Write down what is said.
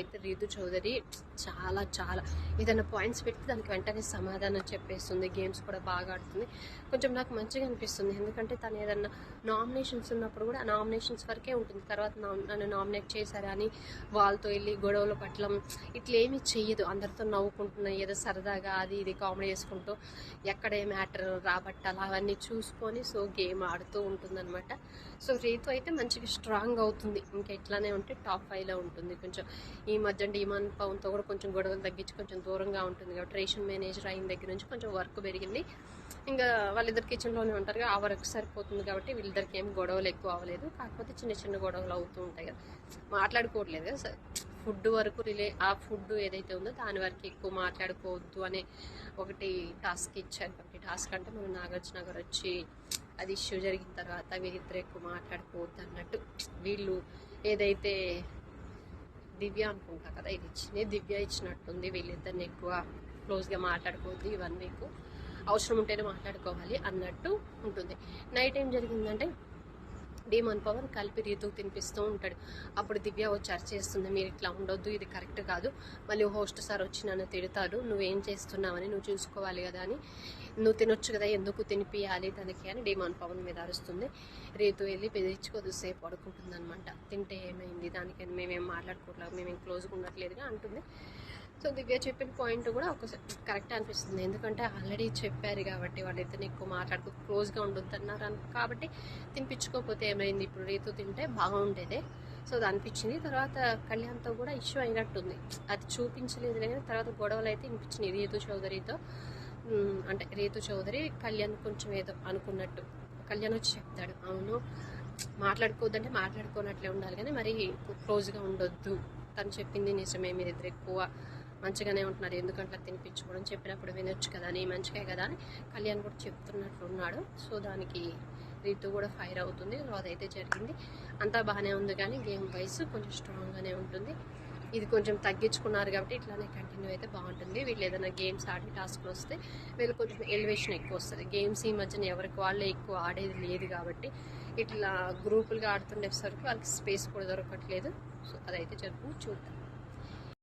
అయితే రీతు చౌదరి చాలా చాలా ఏదైనా పాయింట్స్ పెడితే దానికి వెంటనే సమాధానం చెప్పేస్తుంది. గేమ్స్ కూడా బాగా ఆడుతుంది. కొంచెం నాకు మంచిగా అనిపిస్తుంది. ఎందుకంటే తను ఏదన్నా నామినేషన్స్ ఉన్నప్పుడు కూడా నామినేషన్స్ వరకే ఉంటుంది. తర్వాత నన్ను నామినేట్ చేశారా అని వాళ్ళతో వెళ్ళి గొడవలు పట్టడం ఇట్లా చెయ్యదు. అందరితో నవ్వుకుంటున్నా ఏదో సరదాగా అది ఇది కామెడీ చేసుకుంటూ ఎక్కడ మ్యాటర్ రాబట్టాలి అవన్నీ చూసుకొని సో గేమ్ ఆడుతూ ఉంటుందన్నమాట. సో రీతు అయితే మంచిగా స్ట్రాంగ్ అవుతుంది. ఇంకా ఇట్లానే ఉంటే టాప్ ఫైవ్లో ఉంటుంది. కొంచెం ఈ మధ్య డీమాన్ పవన్తో కూడా కొంచెం గొడవలు తగ్గించి కొంచెం దూరంగా ఉంటుంది కాబట్టి రేషన్ మేనేజర్ అయిన దగ్గర నుంచి కొంచెం వర్క్ పెరిగింది. ఇంకా వాళ్ళిద్దరు కిచెన్లోనే ఉంటారు ఆ వర్క్ సరిపోతుంది కాబట్టి వీళ్ళిద్దరికి ఏం గొడవలు ఎక్కువ అవ్వలేదు. కాకపోతే చిన్న చిన్న గొడవలు అవుతూ ఉంటాయి కదా. మాట్లాడుకోవట్లేదు కదా ఫుడ్ వరకు రిలే ఆ ఫుడ్ ఏదైతే ఉందో దాని వరకు ఎక్కువ మాట్లాడుకోవద్దు అనే ఒకటి టాస్క్ ఇచ్చారు. కాబట్టి టాస్క్ అంటే మనం నాగార్జున గారు వచ్చి అది ఇష్యూ జరిగిన తర్వాత వీరిద్దరు ఎక్కువ మాట్లాడుకోవద్దు అన్నట్టు వీళ్ళు ఏదైతే దివ్య అనుకుంటా కదా ఇది ఇచ్చింది. దివ్య ఇచ్చినట్టుంది వీళ్ళిద్దరిని ఎక్కువ క్లోజ్గా మాట్లాడుకోవద్దు ఇవన్నీ. ఎక్కువ అవసరం ఉంటేనే మాట్లాడుకోవాలి అన్నట్టు ఉంటుంది. నైట్ ఏం జరిగిందంటే డీమన్ పవన్ కలిపి రీతుకు తినిపిస్తూ ఉంటాడు. అప్పుడు దివ్య వచ్చి అరిచేస్తుంది మీరు ఇట్లా ఉండొద్దు ఇది కరెక్ట్ కాదు. మళ్ళీ హోస్ట్ సార్ వచ్చి నన్ను తిడతాడు నువ్వేం చేస్తున్నావని నువ్వు చూసుకోవాలి కదా అని. నువ్వు తినొచ్చు కదా ఎందుకు తినిపియాలి తనకి? అని డీమాన్ పవన్ మీద అరుస్తుంది. రీతు వెళ్ళి బెదిరించి కొద్దిసేపు పడుకుంటుంది అనమాట తింటే ఏమైంది? దానికని మేమేం మాట్లాడుకోవట్లేదు మేమేం క్లోజ్గా ఉండట్లేదుగా? అంటుంది. సో దివ్య చెప్పిన పాయింట్ కూడా ఒకసారి కరెక్ట్ అనిపిస్తుంది. ఎందుకంటే ఆల్రెడీ చెప్పారు కాబట్టి వాళ్ళిద్దరిని ఎక్కువ మాట్లాడుకో క్లోజ్గా ఉండొద్దు అన్నారు కాబట్టి తినిపించుకోకపోతే ఏమైంది? ఇప్పుడు రీతు తింటే బాగుండేదే. సో అది అనిపించింది. తర్వాత కళ్యాణ్తో కూడా ఇష్యూ అయినట్టుంది. అది చూపించలేదు కానీ తర్వాత గొడవలు అయితే వినిపించినాయి. రీతు చౌదరితో. అంటే రీతు చౌదరి కళ్యాణ్ కొంచెం ఏదో అనుకున్నట్టు. కళ్యాణ్ వచ్చి చెప్తాడు అవును మాట్లాడుకోవద్దంటే మాట్లాడుకోనట్లే ఉండాలి కానీ మరి క్లోజ్గా ఉండొద్దు. తను చెప్పింది నిజమే. మీరిద్దరు ఎక్కువ మంచిగానే ఉంటున్నారు. ఎందుకంటే తినిపించుకోవడం చెప్పినప్పుడు వినొచ్చు కదా అని మంచిగా కదా అని కళ్యాణ్ కూడా చెప్తున్నట్లు ఉన్నాడు. సో దానికి రీతు కూడా ఫైర్ అవుతుంది. సో అదైతే జరిగింది. అంతా బాగానే ఉంది కానీ గేమ్ వైస్ కొంచెం స్ట్రాంగ్గానే ఉంటుంది. ఇది కొంచెం తగ్గించుకున్నారు కాబట్టి ఇట్లానే కంటిన్యూ అయితే బాగుంటుంది. వీళ్ళు ఏదైనా గేమ్స్ ఆడి టాస్క్లు వస్తే వీళ్ళు కొంచెం ఎలివేషన్ ఎక్కువ వస్తుంది. గేమ్స్ ఈ మధ్యన ఎవరికి వాళ్ళే ఎక్కువ ఆడేది లేదు కాబట్టి ఇట్లా గ్రూపులుగా ఆడుతుండేసరికి వాళ్ళకి స్పేస్ కూడా దొరకట్లేదు. సో అదైతే జరుగుతుంది. చూద్దాం.